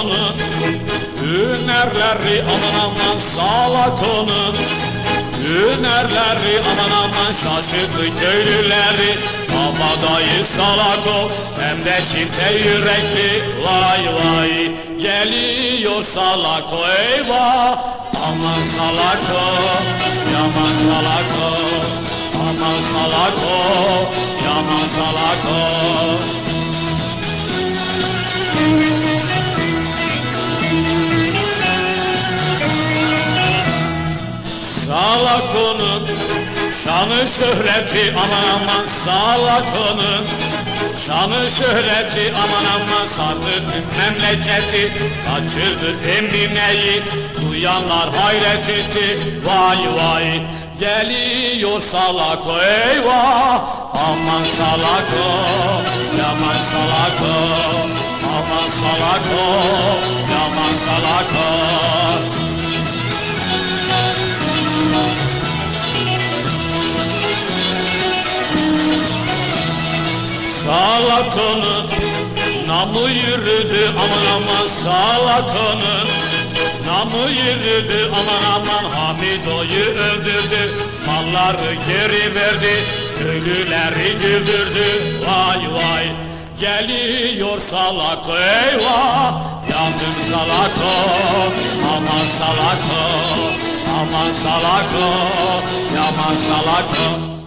onu Hünerleri aman aman salak onu Hünerleri aman aman şaşırttı köylüleri. Havadayı salak o hem de çifte yürekli. Vay vay geliyor salak o eyvah. Aman salak yaman salak Salak onun şanı şöhreti aman aman salak onun Şanı şöhreti aman aman sardı tüm memleketi. Kaçırdı Emine'yi duyanlar hayret etti. Vay vay geliyor salak o eyvah. Aman salak Salakonun namı yürüdü aman aman Salakonun namı yürüdü aman aman Hamido'yu öldürdü malları geri verdi köylüleri güldürdü. Vay vay Geliyor salako eyvah yandım salako aman salako aman salako yaman salako